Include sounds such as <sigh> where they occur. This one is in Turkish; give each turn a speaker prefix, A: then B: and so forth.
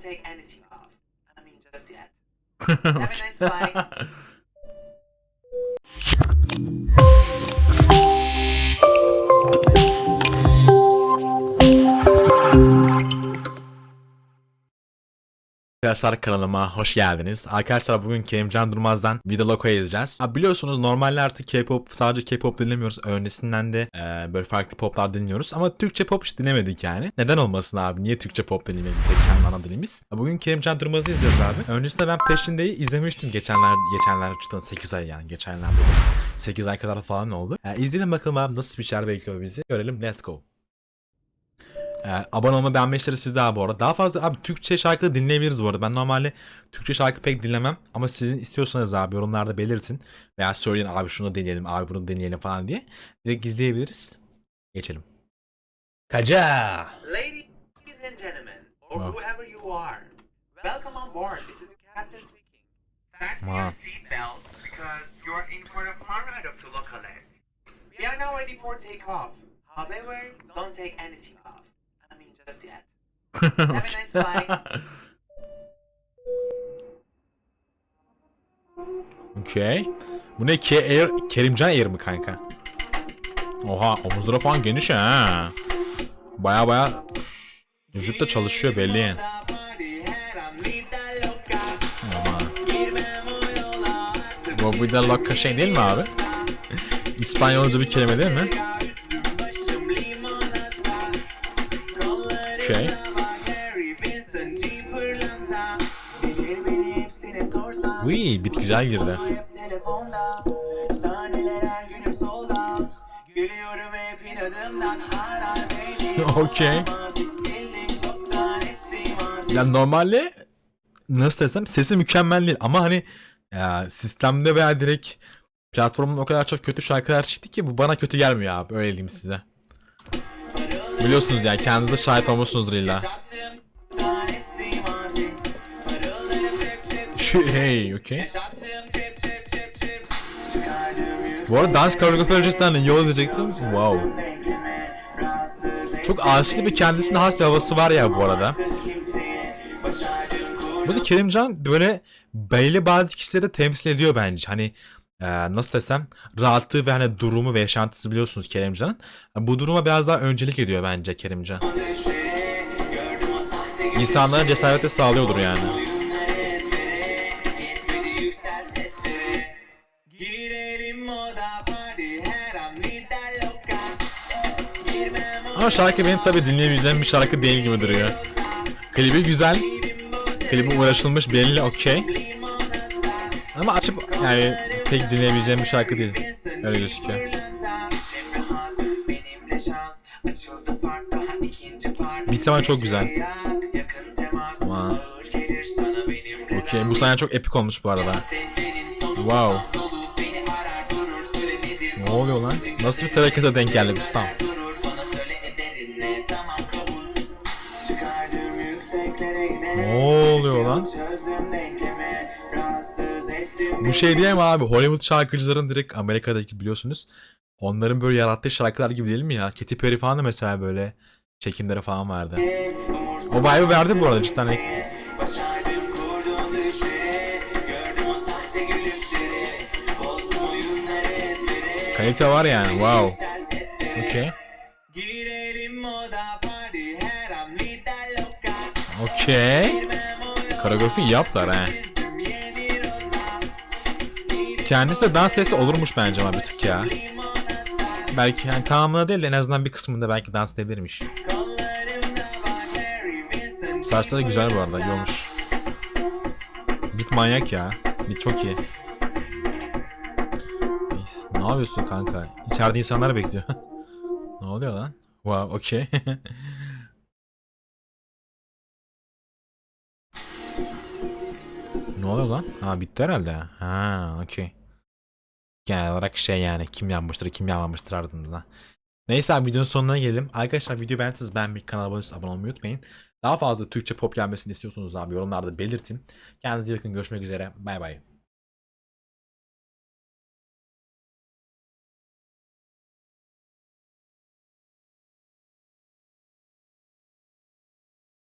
A: take anything off. I mean, just yet. <laughs> Have a nice flight. <laughs>
B: Arkadaşlar kanalıma hoş geldiniz. Arkadaşlar bugün Kerimcan Durmaz'dan Vida Loco'ya yazacağız. Ha, biliyorsunuz normalde artık K-pop sadece K-pop dinlemiyoruz. Öncesinden de e, böyle farklı poplar dinliyoruz. Ama Türkçe pop hiç dinlemedik yani. Neden olmasın abi? Niye Türkçe pop dinlemedik tek kendi ana dilimiz? Bugün Kerimcan Durmaz'ı izleyeceğiz abi. Öncesinde ben Peşinde'yi izlemiştim geçenler geçenler çıktı 8 ay yani geçenlerde 8 ay kadar falan oldu. Ha, izleyelim bakalım abi nasıl bir şeyler bekliyor bizi. Görelim let's go. Ee, abone olma beğenmişleri sizde abi bu arada. Daha fazla abi Türkçe şarkı da dinleyebiliriz bu arada. Ben normalde Türkçe şarkı pek dinlemem. Ama sizin istiyorsanız abi yorumlarda belirtin. Veya söyleyin abi şunu deneyelim abi bunu deneyelim falan diye. Direkt izleyebiliriz. Geçelim. Kaca.
A: Ladies and gentlemen, or whoever you are, welcome on board. This is captain speaking. Fasten your seatbelts because you're in for a fun ride up to Locales. We are now ready for takeoff. However, don't take anything just yet. <laughs> Have a nice flight.
B: Okey. Bu ne ki Air, Kerimcan Air mi kanka? Oha omuzları falan geniş ha. Baya baya vücut da çalışıyor belli yani. Bu bir de loka şey değil mi abi? <laughs> İspanyolca bir kelime değil mi? Okey. Uy bit güzel girdi. <laughs> Okey.
A: Sildim çoktan hepsi mazi
B: Ya normalde nasıl desem sesi mükemmel değil ama hani ya, sistemde veya direkt platformun o kadar çok kötü şarkılar çıktı ki bu bana kötü gelmiyor abi öyle diyeyim size. Biliyorsunuz yani kendiniz de şahit olmuşsunuzdur illa. <laughs> Hey
A: yüksek
B: Bu arada dans koreografi cidden iyi diyecektim. Wow. Çok aşırı bir kendisine has bir havası var ya bu arada. Burada Kerimcan böyle belli bazı kişileri de temsil ediyor bence. Hani e, nasıl desem rahatlığı ve hani durumu ve yaşantısı biliyorsunuz Kerimcan'ın. Bu duruma biraz daha öncelik ediyor bence Kerimcan. İnsanlara cesareti sağlıyordur yani. Ama şarkı benim tabi dinleyebileceğim bir şarkı değil gibi duruyor. Klibi güzel. Klibi uğraşılmış belli okey. Ama açıp yani pek dinleyebileceğim bir şarkı değil. Öyle gözüküyor. Bir tema çok güzel. Ama- Okey bu sahne çok epik olmuş bu arada. Wow. Ne oluyor lan? Nasıl bir harekete denk
A: yükseklere yine
B: Ne oluyor lan? Bu şey diye mi abi Hollywood şarkıcıların direkt Amerika'daki biliyorsunuz. Onların böyle yarattığı şarkılar gibi değil mi ya? Katy Perry falan da mesela böyle çekimleri falan vardı. O vibe'ı verdi bu arada cidden.
A: Ezbere
B: Kalite var yani wow.
A: Yüksel sesleri
B: Okey.
A: Girelim moda
B: Kendisi de dans sesi olurmuş bence ama bir tık ya. Belki yani tamamına değil de en azından bir kısmında belki dans edebilirmiş. Saçları da güzel bu arada iyi olmuş. Bit manyak ya. Bit çok iyi. Neyse, Ne yapıyorsun kanka? İçeride insanlar bekliyor. <laughs> ne oluyor lan? Wow, okey. <laughs> ne oluyor lan? Ha bitti herhalde. Ha, okey. Genel olarak şey yani kim yanmıştır kim yanmamıştır ardından. Neyse videonun sonuna gelelim. Arkadaşlar video beğendiyseniz bir kanala abone abone olmayı unutmayın. Daha fazla Türkçe pop gelmesini istiyorsunuz abi yorumlarda belirtin. Kendinize iyi bakın görüşmek üzere. Bay bay.